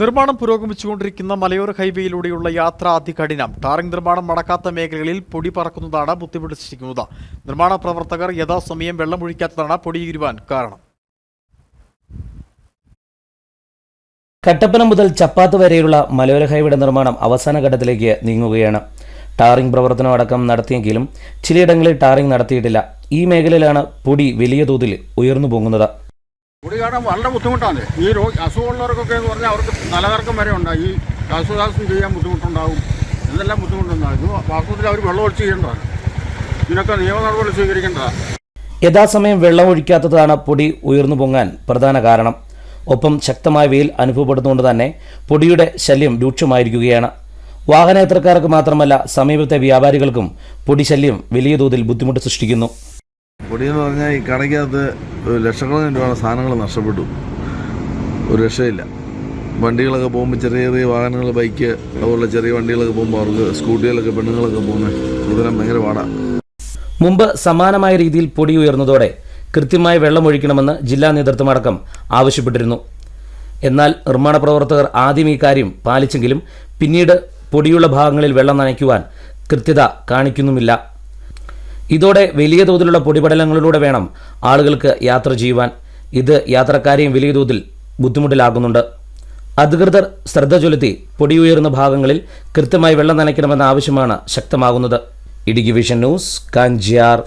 നിർമ്മാണം പുരോഗമിച്ചുകൊണ്ടിരിക്കുന്ന മലയോര ഹൈവേയിലൂടെയുള്ള യാത്ര അതികഠിനം. ടാറിംഗ് നിർമ്മാണം നടക്കാത്ത മേഖലകളിൽ പൊടി പറക്കുന്നതാണ് ബുദ്ധിമുട്ടിച്ചിരിക്കുന്നത് നിർമ്മാണ പ്രവർത്തകർ യഥാസമയം വെള്ളമൊഴിക്കാത്തതാണ് പൊടിയുരുവാൻ കാരണം. കട്ടപ്പന മുതൽ ചപ്പാത്ത് വരെയുള്ള മലയോര ഹൈവേയുടെ നിർമ്മാണം അവസാന ഘട്ടത്തിലേക്ക് നീങ്ങുകയാണ്. ടാറിംഗ് പ്രവർത്തനം അടക്കം നടത്തിയെങ്കിലും ചിലയിടങ്ങളിൽ ടാറിംഗ് നടത്തിയിട്ടില്ല. ഈ മേഖലയിലാണ് പൊടി വലിയ തോതിൽ ഉയർന്നു പൊങ്ങുന്നത്. കൂടി കാരണം വളരെ ബുദ്ധിമുട്ടാണ്. ഈ രോ അസുഖമുള്ളവർക്കൊക്കെ എന്ന് പറഞ്ഞാൽ അവർക്ക് നിലനിർക്കം വരെ ഉണ്ടാകും ഈ ശ്വാസോച്ഛ്വാസം ചെയ്യാൻ ബുദ്ധിമുട്ടുണ്ടാകും എന്തെല്ലാം ബുദ്ധിമുട്ടുണ്ടാകും ഇത് വാസ്തവത്തിൽ അവർ വെള്ളം ഒഴിച്ച് ചെയ്യേണ്ടതാണ്. ഇതിനൊക്കെ നിയമ നടപടി സ്വീകരിക്കേണ്ടതാണ്. യഥാസമയം വെള്ളം ഒഴിക്കാത്തതാണ് പൊടി ഉയർന്നു പൊങ്ങാൻ പ്രധാന കാരണം. ഒപ്പം ശക്തമായ വെയിൽ അനുഭവപ്പെടുന്നതുകൊണ്ട് തന്നെ പൊടിയുടെ ശല്യം രൂക്ഷമായിരിക്കുകയാണ്. വാഹനയാത്രക്കാർക്ക് മാത്രമല്ല സമീപത്തെ വ്യാപാരികൾക്കും പൊടി ശല്യം വലിയ തോതിൽ ബുദ്ധിമുട്ട് സൃഷ്ടിക്കുന്നു. പൊടി എന്ന് പറഞ്ഞാൽ ഈ കടയ്ക്കകത്ത് ലക്ഷക്കണക്കിന് രൂപയുടെ സാധനങ്ങൾ നഷ്ടപ്പെട്ടു. ഒരു രക്ഷയില്ല. വണ്ടികളൊക്കെ പോകുമ്പോൾ ചെറിയ ചെറിയ വാഹനങ്ങൾ ബൈക്ക് അതുപോലെ ചെറിയ വണ്ടികളൊക്കെ പോകുമ്പോൾ അവർക്ക് സ്കൂട്ടികളൊക്കെ പെണ്ണുങ്ങളൊക്കെ പോകുന്നത് ഇതെല്ലാം ഭയങ്കര പാടാണ് മുമ്പ് സമാനമായ രീതിയിൽ പൊടി ഉയർന്നതോടെ കൃത്യമായി വെള്ളം ഒഴിക്കണമെന്ന് ജില്ലാ നേതൃത്വമടക്കം ആവശ്യപ്പെട്ടിരുന്നു. എന്നാൽ നിർമ്മാണ പ്രവർത്തകർ ആദ്യം ഈ കാര്യം പാലിച്ചെങ്കിലും പിന്നീട് പൊടിയുള്ള ഭാഗങ്ങളിൽ വെള്ളം നനയ്ക്കുവാൻ കൃത്യത കാണിക്കുന്നുമില്ല. ഇതോടെ വലിയ തോതിലുള്ള പൊടിപടലങ്ങളിലൂടെ വേണം ആളുകൾക്ക് യാത്ര ചെയ്യുവാൻ. ഇത് യാത്രക്കാരെയും വലിയ തോതിൽ ബുദ്ധിമുട്ടിലാകുന്നുണ്ട് അധികൃതർ ശ്രദ്ധ ചൊലുത്തി പൊടിയുയർന്ന ഭാഗങ്ങളിൽ കൃത്യമായി വെള്ളം നനയ്ക്കണമെന്ന ആവശ്യമാണ് ശക്തമാകുന്നത്. Idukki vision news Kanchiyar.